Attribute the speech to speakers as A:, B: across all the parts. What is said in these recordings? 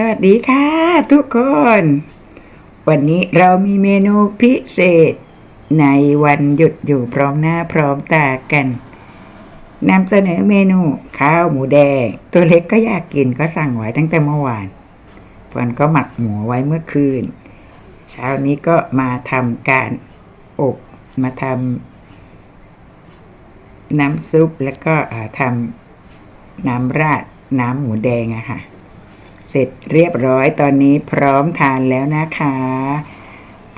A: สวัสดีค่ะทุกคน วันนี้เรามีเมนูพิเศษ ในวันหยุดอยู่พร้อมหน้าพร้อมตากันนำเสนอเมนูข้าวหมูแดง ตัวเล็กก็อยากกินก็สั่งไว้ตั้งแต่เมื่อวานพอนก็หมักหมูไว้เมื่อคืน เช้านี้ก็มาทำการอบมาทำน้ำซุปแล้วก็ทำน้ำราดน้ำหมูแดงอะค่ะ เสร็จเรียบร้อยตอนนี้พร้อมทานแล้วนะคะ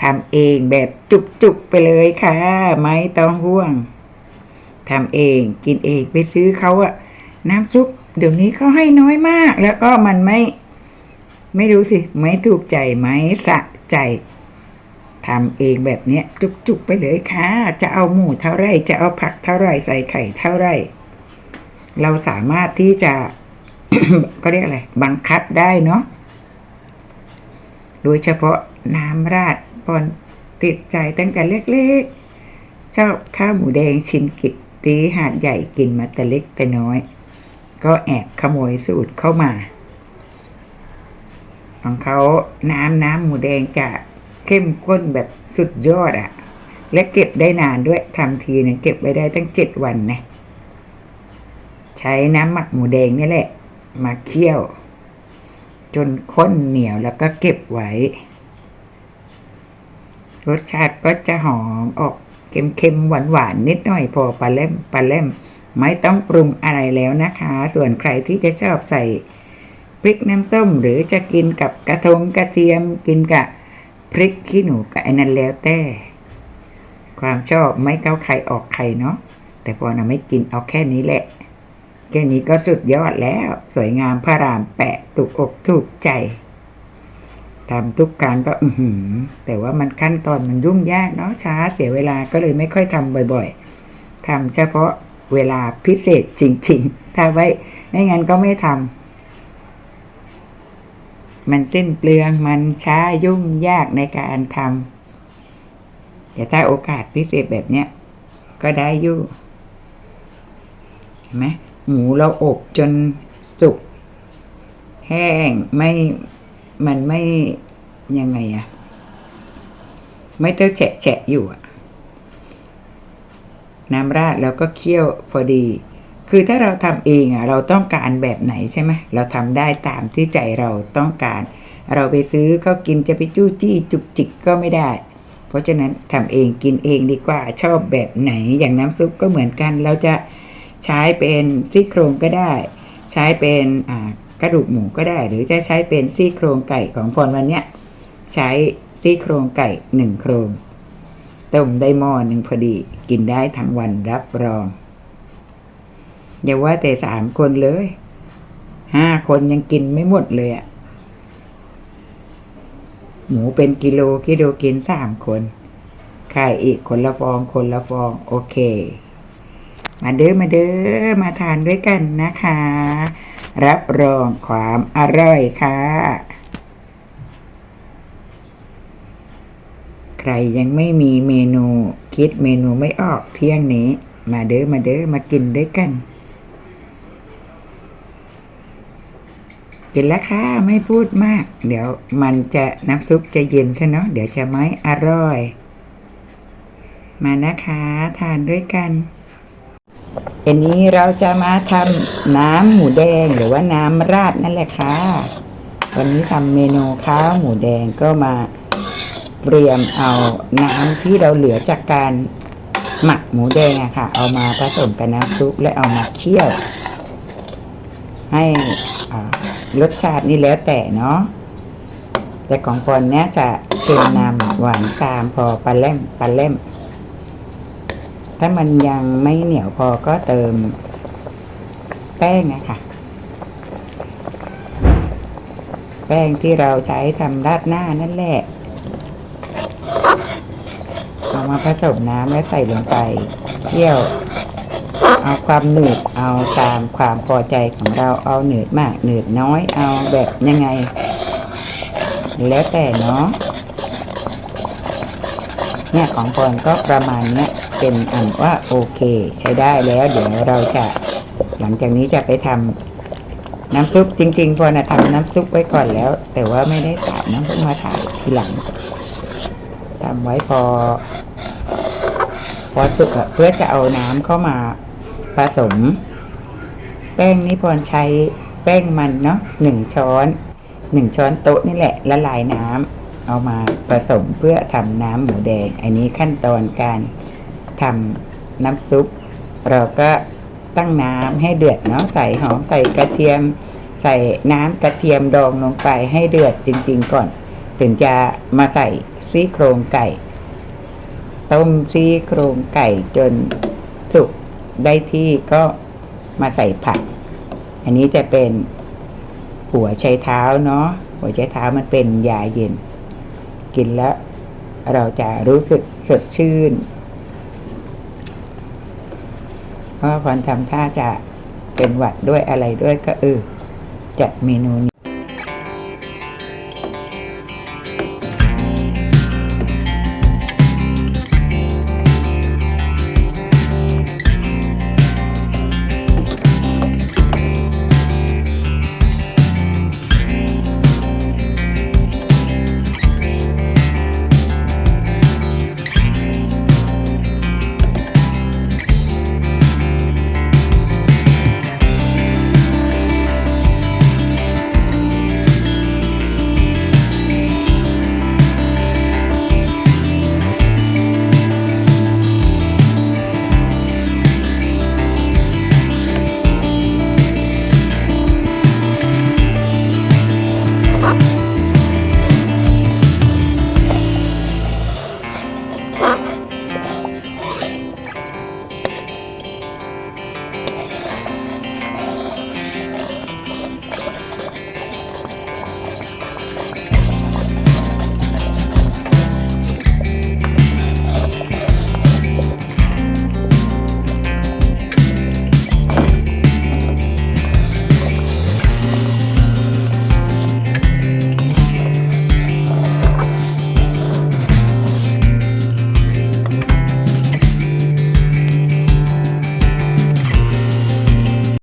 A: ทำเองแบบจุกๆไปเลยค่ะ ไม่ต้องห่วงทำเองกินเองไปซื้อเขาอะน้ำซุปเดี๋ยวนี้เขาให้น้อยมาก แล้วก็มันไม่ ไม่รู้สิ ไม่ถูกใจไหมสะใจทำเองแบบเนี้ยจุกๆไปเลยค่ะ จะเอาหมูเท่าไรจะเอาผักเท่าไรใส่ไข่เท่าไร เราสามารถที่จะ ก็เรียกอะไร บังคับได้เนาะโดยเฉพาะน้ำราดปอนติดใจตั้งแต่เล็กๆชอบข้าวหมูแดงชินกิตตีหาดใหญ่กินมาแต่เล็กแต่น้อย ก็แอบขโมยสูตรเข้ามา ของเขาน้ำน้ำหมูแดงจะเข้มข้นแบบสุดยอดอะและเก็บได้นานด้วยทำทีเนี่ยเก็บไว้ได้ตั้งเจ็ดวันนะใช้น้ำหมักหมูแดงนี่แหละ มาเคี่ยว จนข้นเหนียวแล้วก็เก็บไว้ รสชาติก็จะหอมออกเค็มๆหวานๆนิดหน่อยพอปลาเล่มปลาเล่ม ไม่ต้องปรุงอะไรแล้วนะคะ ส่วนใครที่จะชอบใส่พริกน้ำส้มหรือจะกินกับกระทงกระเทียมกินกับพริกขี้หนูกับไอ้นั้นแล้วแต่ ความชอบไม่เข้าใครออกใครเนาะแต่พอนะไม่กินเอาแค่นี้แหละ แค่นี้ก็สุดยอดแล้ว สวยงามพระรามแปะถูกอกถูกใจทำทุกครั้งก็อือหือแต่ว่ามันขั้นตอนมันยุ่งยากเนาะช้าเสียเวลาก็เลยไม่ค่อยทำบ่อยๆทำเฉพาะเวลาพิเศษจริง ๆ ถ้าไว้ไม่งั้นก็ไม่ทำมันสิ้นเปลืองมันช้ายุ่งยากในการทำแต่ถ้าโอกาสพิเศษแบบเนี้ยก็ได้อยู่เห็นไหม หมูเราอบจนสุก แห้งไม่มันไม่ยังไงอะไม่เต้าแฉะแฉะอยู่อะน้ำราดแล้วก็เคี่ยวพอดี คือถ้าเราทำเองอะเราต้องการแบบไหนใช่ไหมเราทำได้ตามที่ใจเราต้องการ เราไปซื้อเขากินจะไปจู้จี้จุกจิกก็ไม่ได้ เพราะฉะนั้นทำเองกินเองดีกว่าชอบแบบไหนอย่างน้ำซุปก็เหมือนกัน เราจะ ใช้เป็นซี่โครงก็ได้ ใช้เป็นกระดูกหมูก็ได้ หรือจะใช้เป็นซี่โครงไก่ของพรวันเนี้ยใช้ซี่โครงไก่หนึ่งโครงต้มได้หม้อหนึ่งพอดีกินได้ทั้งวันรับรอง อย่าว่าแต่สามคนเลยห้าคนยังกินไม่หมดเลยอะหมูเป็นกิโลกิโลกินสามคนไข่อีกคนละฟองคนละฟอง โอเค มาเด้อมาเด้อมาทานด้วยกันนะคะ รับรองความอร่อยค่ะ ใครยังไม่มีเมนูคิดเมนูไม่ออกเที่ยงนี้ มาเด้อมาเด้อมากินด้วยกัน กินแล้วค่ะไม่พูดมาก เดี๋ยวมันจะน้ำซุปจะเย็นใช่เนาะเดี๋ยวจะไม่อร่อย มานะคะ ทานด้วยกัน อันนี้เราจะมาทำน้ำหมูแดงหรือว่าน้ำราดนั่นแหละค่ะ วันนี้ทำเมนูข้าวหมูแดงก็มาเตรียมเอาน้ำที่เราเหลือจากการหมักหมูแดงอะค่ะ เอามาผสมกับน้ำซุปและเอามาเคี่ยว ให้รสชาตินี่แล้วแต่เนาะแต่ของพรเนี้ยจะเค็มนำหวานตามพอปลาเล่มปลาเล่ม ถ้ามันยังไม่เหนียวพอก็เติมแป้งนะคะแป้งที่เราใช้ทำราดหน้านั่นแหละ เอามาผสมน้ำและใส่ลงไปเคี่ยว เอาความหนืดเอาตามความพอใจของเราเอาหนืดมากหนืดน้อยเอาแบบยังไง แล้วแต่เนาะ เนี่ยของพรก็ประมาณเนี้ยเป็นอันว่าโอเค ใช้ได้แล้ว เดี๋ยวเราจะหลังจากนี้จะไปทน้ำซุปจริงๆพอนะทำน้ำซุปไว้ก่อนแล้ว แต่ว่าไม่ได้ถ่ายน้ำเพิ่งมาถ่ายทีหลังทำไว้พอ พอสุกอะเพื่อจะเอาน้ำเข้ามาผสม แป้งนี่พรใช้แป้งมันเนาะหนึ่งช้อนหนึ่งช้อนโต๊ะนี่แหละละลายน้ำ เอามาผสมเพื่อทำน้ำหมูแดง อันนี้ขั้นตอนการทำน้ำซุป เราก็ตั้งน้ำให้เดือดเนาะใส่หอมใส่กระเทียม ใส่น้ำกระเทียมดองลงไปให้เดือดจริง ๆ ก่อน ถึงจะมาใส่ซี่โครงไก่ ต้มซี่โครงไก่จนสุกได้ที่ก็มาใส่ผัก อันนี้จะเป็นหัวไชเท้าเนาะหัวไชเท้ามันเป็นยาเย็น กินแล้ว เราจะรู้สึกสดชื่นเพราะพรทำท่าจะเป็นหวัดด้วยอะไรด้วยก็เออจัดเมนูนี้